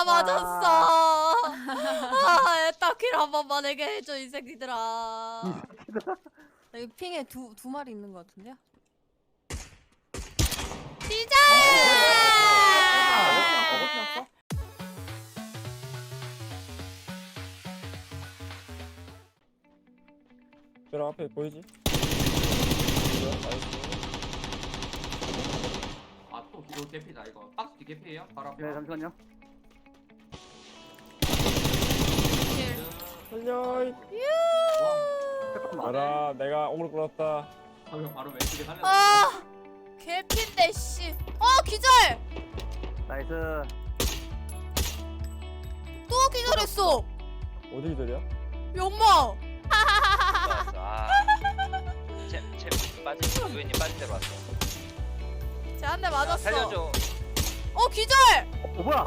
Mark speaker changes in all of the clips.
Speaker 1: 아 맞았어. 아 에타킬 한 번만 내게 해줘 이 새끼들아.
Speaker 2: 여기 핑에 두, 두 마리 있는 것 같은데요?
Speaker 1: 시작.
Speaker 3: 저 앞에 보이지?
Speaker 4: 아또 기도 개피다 이거 박스 뒤 개피예요? 바로 앞에
Speaker 5: 네 잠시만요.
Speaker 3: 살려. 알아 내가 오물 끌었다
Speaker 4: 방금 바로 왼쪽에 살려
Speaker 1: 아 개핀데 씨. 어 기절.
Speaker 5: 나이스.
Speaker 1: 또 기절했어.
Speaker 3: 어디 기절이야?
Speaker 1: 욕망.
Speaker 6: 아, 챔, 챔 빠진 유엔이 빠진 대로 왔어.
Speaker 1: 쟤 한 대
Speaker 6: 야,
Speaker 1: 맞았어.
Speaker 6: 살려줘.
Speaker 1: 어 기절.
Speaker 5: 어 뭐야?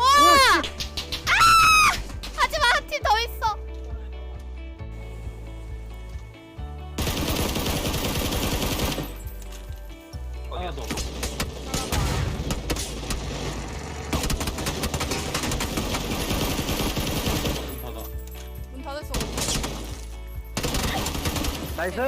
Speaker 1: 하지만 한 팀 더 있어. 没事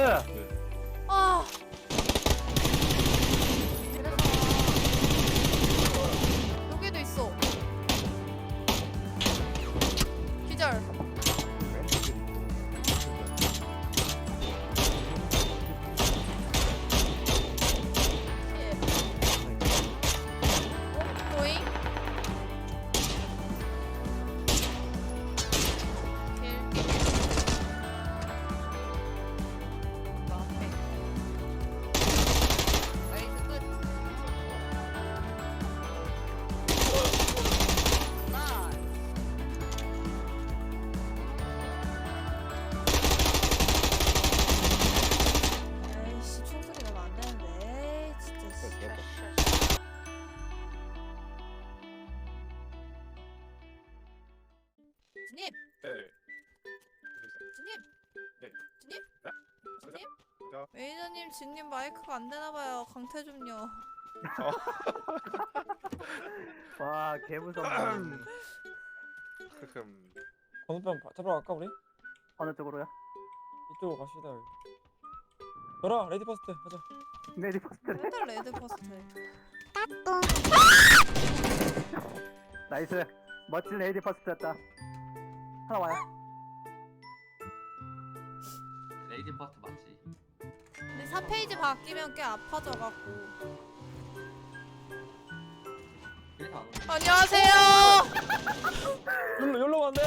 Speaker 1: 주님
Speaker 3: 네
Speaker 1: 주님
Speaker 3: 네.
Speaker 1: 주님
Speaker 3: 네?
Speaker 1: 주님
Speaker 3: 자.
Speaker 1: 매니저님 주님 마이크가 안 되나 봐요 강퇴 좀요
Speaker 5: 와 개무섭네.
Speaker 3: 흠 건우병 잡으러 갈까 우리?
Speaker 5: 어느 쪽으로요?
Speaker 3: 이쪽으로 갑시다 여기 저라 레디 퍼스트 가자
Speaker 5: 네 리포스트네.
Speaker 1: 맨날 레드 퍼스트
Speaker 5: 나이스. 멋진 레이디 퍼스트였다. 하나 와요.
Speaker 4: 레이디 퍼스트 맞지
Speaker 1: 근데 4페이지 바뀌면 꽤 아파져갖고
Speaker 4: 그래서 안 오네
Speaker 1: 안녕하세요
Speaker 3: 여기로 여기로 간대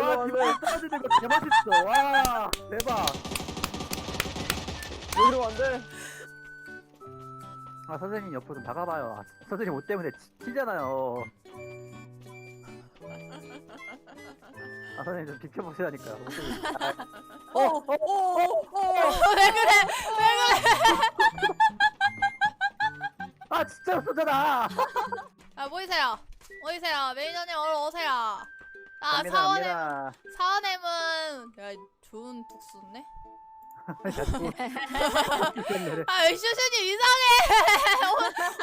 Speaker 5: 와. 기분 떨어지는 거 개멋있어. 와 대박.
Speaker 3: 여기로 간대
Speaker 5: 아 선생님 옆으로 좀 나가봐요. 아, 선생님 옷 때문에 치, 치잖아요. 아 선생님 좀. 아, 어, 어, 어, 어.
Speaker 1: 왜 그래 왜 그래
Speaker 5: 아 진짜 쏘잖아.
Speaker 1: 아 모이세요 모이세요 매니저님 얼른 오세요 아
Speaker 5: 갑니다, 갑니다.
Speaker 1: 사원님은 야 좋은
Speaker 5: 미쳤네.
Speaker 1: 아 슈슈님 이상해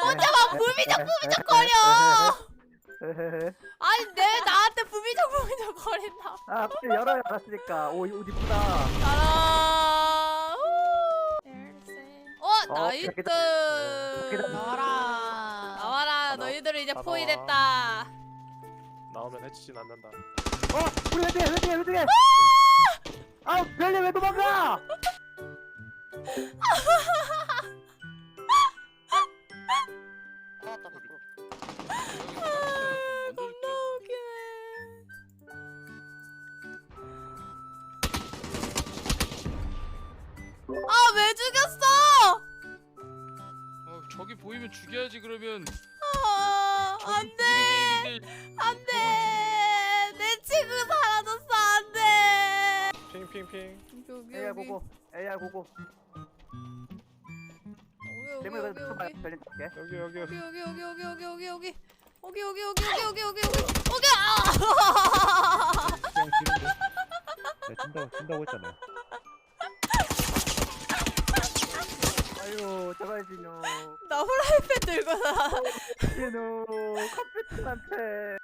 Speaker 1: 혼자 막 부비적 부비적 거려
Speaker 5: 에헤헤.
Speaker 1: 아니 내 나한테 부비적 부비적 거린다.
Speaker 5: 아 빨리 열어요 알았으니까. 오, 옷 이쁘다.
Speaker 1: 따라 어
Speaker 5: 어,
Speaker 1: 나이트.
Speaker 5: 여기다.
Speaker 1: 나와라. 나와라. 너희들은 이제
Speaker 7: 다
Speaker 1: 포위됐다.
Speaker 7: 나오면 해치진 않는다.
Speaker 5: 어 우리 왼쪽에 왼쪽에 왼쪽에 아! 별리 왜 도망가
Speaker 8: 보이면 죽여야지 그러면
Speaker 1: 아 안돼
Speaker 8: 게임인데
Speaker 1: 안 돼 내 친구 사라졌어 안 돼
Speaker 3: 핑핑핑
Speaker 1: 여기
Speaker 5: AR
Speaker 1: 여기
Speaker 5: 보고 AR 보고
Speaker 1: 여기
Speaker 5: 대문에
Speaker 1: 여기
Speaker 5: 가서
Speaker 1: 여기
Speaker 5: 좀 별리 탈게
Speaker 3: 여기 여기
Speaker 1: 여기 여기 여기 여기 여기 여기 여기 여기 여기 여기 여기 여기 여기 여기 여기 아
Speaker 9: 그냥 지는데? 내가 진다고 진다고 했잖아.
Speaker 5: 아유 제발 진호
Speaker 1: 나 후라이팬 들고 나.
Speaker 5: 진호 컴퓨터한테